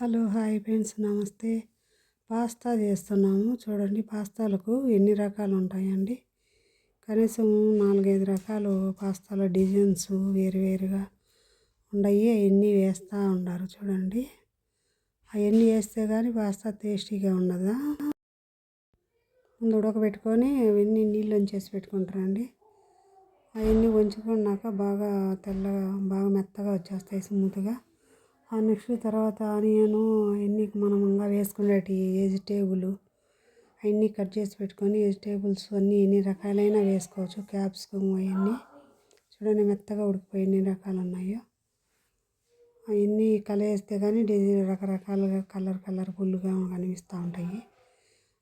Hello hi friends namaste. Pasta చేస్తున్నాము. చూడండి పాస్తాలకు ఎన్ని రకాలు ఉంటాయండి కనీసం నాలుగైదు రకాలు పాస్తాల డిజైన్స్ వేరువేరుగా ఉండయి అవన్నీ వేస్తూ ఉండారు చూడండి. అవన్నీ వేస్తే కానీ పాస్తా టేస్టీగా ఉండదా? ముందు ఉడకబెట్టుకొని అవన్నీ నీళ్ళు వంచేసి పెట్టుకుంటారండి. అవన్నీ వంచుకున్నాక బాగా తెల్లగా బాగా మెత్తగా వచ్చేస్తాయి స్మూత్గా. నెక్స్ట్ తర్వాత ఆనియను అవన్నీ మనం ఇంకా వేసుకునేటి వెజిటేబుల్ అవన్నీ కట్ చేసి పెట్టుకొని వెజిటేబుల్స్ అన్నీ ఎన్ని రకాలైన వేసుకోవచ్చు. క్యాప్సికమ్ అవన్నీ చూడండి మెత్తగా ఉడికిపోయి ఎన్ని రకాలు ఉన్నాయో. అవన్నీ కలిపేస్తే కానీ డిజైన్ రకరకాలుగా కలర్ కలర్ఫుల్గా కనిపిస్తూ ఉంటాయి.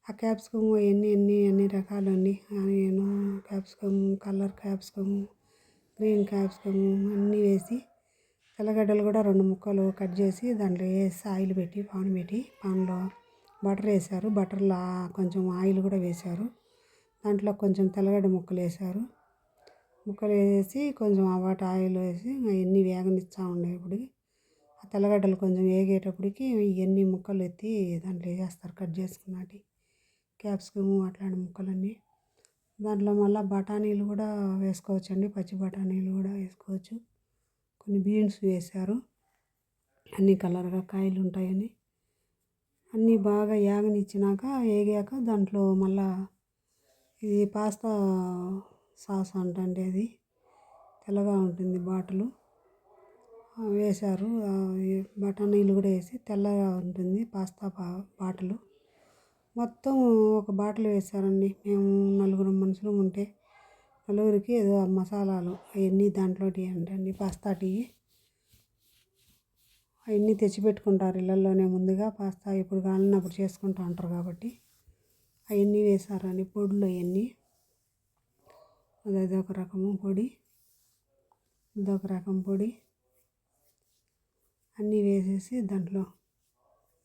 ఆ క్యాప్సికమ్ అవన్నీ ఎన్ని అన్ని రకాలు ఉన్నాయి onion capsicum colour capsicum green capsicum అన్నీ వేసి తెల్లగడ్డలు కూడా రెండు ముక్కలు కట్ చేసి దాంట్లో వేసి ఆయిల్ పెట్టి పాన్ పెట్టి పాన్లో బటర్ వేశారు. బటర్లో కొంచెం ఆయిల్ కూడా వేశారు. దాంట్లో కొంచెం తెల్లగడ్డ ముక్కలు వేశారు. ముక్కలు వేసి కొంచెం ఆ వాటి ఆయిల్ వేసి అవన్నీ వేగనిస్తూ ఉండేప్పటికి ఆ తెల్లగడ్డలు కొంచెం వేగేటప్పటికి ఇవన్నీ ముక్కలు ఎత్తి దాంట్లో వేసేస్తారు కట్ చేసుకున్నటి. క్యాప్సికమ్ అట్లాంటి ముక్కలన్నీ. దాంట్లో మళ్ళీ బఠానీలు కూడా వేసుకోవచ్చండి. పచ్చి బఠానీలు కూడా వేసుకోవచ్చు. కొన్ని బీన్స్ వేశారు. అన్ని కలర్గా కాయలు ఉంటాయని. అన్నీ బాగా యాగనిచ్చినాక వేగాక దాంట్లో మళ్ళా ఇది పాస్తా సాస్ అంటండి అది. తెల్లగా ఉంటుంది బాటిల్. వేశారు. బఠానీలు కూడా వేసి తెల్లగా ఉంటుంది పాస్తా బాటలు. మొత్తం ఒక బాటిల్ వేశారండి. మేము నలుగురు మనుషులు ఉంటే పలువురికి ఏదో మసాలాలు అవన్నీ దాంట్లో అండి పాస్తా టీ. అవన్నీ తెచ్చిపెట్టుకుంటారు ఇళ్ళల్లోనే ముందుగా. పాస్తా ఎప్పుడు కావాలన్నప్పుడు చేసుకుంటూ ఉంటారు కాబట్టి. అవన్నీ వేసారని పొడులు అవన్నీ. అది ఒక రకము పొడి ఇదొక రకం పొడి. అన్నీ వేసేసి దాంట్లో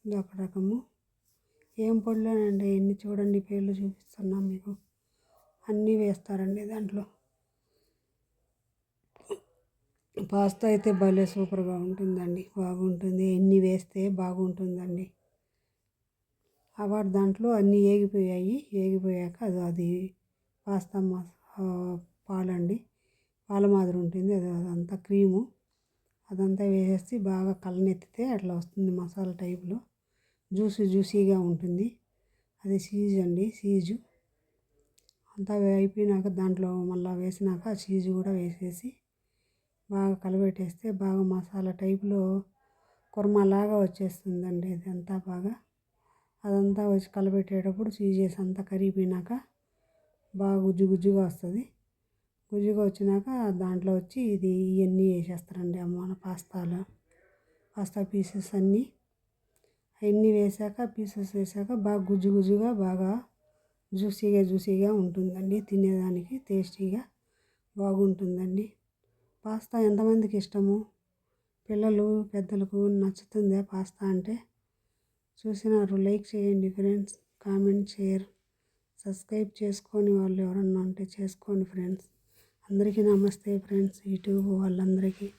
ఇదొక రకము. ఏం పొడిలోనండి ఎన్ని చూడండి పేర్లు చూపిస్తున్నాం మీకు. అన్నీ వేస్తారండి దాంట్లో. పాస్తా అయితే భలే సూపర్గా ఉంటుందండి. బాగుంటుంది. ఎన్ని వేస్తే బాగుంటుందండి. అవాడు దాంట్లో అన్నీ ఏగిపోయాయి. ఏగిపోయాక అది అది పాస్తా మా పాలండి. పాల మాదిరి ఉంటుంది. అది అదంతా క్రీము. అదంతా వేసేసి బాగా కళ్ళనెత్తితే అట్లా వస్తుంది మసాలా టైప్లో. జ్యూసీ జ్యూసీగా ఉంటుంది. అది సీజ్ అండి. సీజు. అంతా అయిపోయినాక దాంట్లో మళ్ళీ వేసినాక చీజ్ కూడా వేసేసి బాగా కలబెట్టేస్తే బాగా మసాలా టైప్లో కుర్మాలాగా వచ్చేస్తుందండి ఇదంతా బాగా. అదంతా వచ్చి కలబెట్టేటప్పుడు చీజెస్ అంతా కరిగిపోయినాక బాగా గుజ్జు గుజ్జుగా వస్తుంది. గుజ్జుగా వచ్చినాక దాంట్లో వచ్చి ఇది ఇవన్నీ వేసేస్తారండి అమ్మ పాస్తాలు పాస్తా పీసెస్ అన్నీ. అవన్నీ వేసాక పీసెస్ వేసాక బాగా గుజ్జు గుజ్జుగా బాగా జ్యూసీగా జ్యూసీగా ఉంటుందండి. తినేదానికి టేస్టీగా బాగుంటుందండి. పాస్తా ఎంతమందికి ఇష్టము? పిల్లలు పెద్దలకు నచ్చుతుందా పాస్తా అంటే? చూసినారు లైక్ చేయండి ఫ్రెండ్స్. కామెంట్ షేర్ సబ్స్క్రైబ్ చేసుకొని వాళ్ళు ఎవరన్నా ఉంటే చేసుకోండి ఫ్రెండ్స్. అందరికీ నమస్తే ఫ్రెండ్స్. యూట్యూబ్ వాళ్ళందరికీ.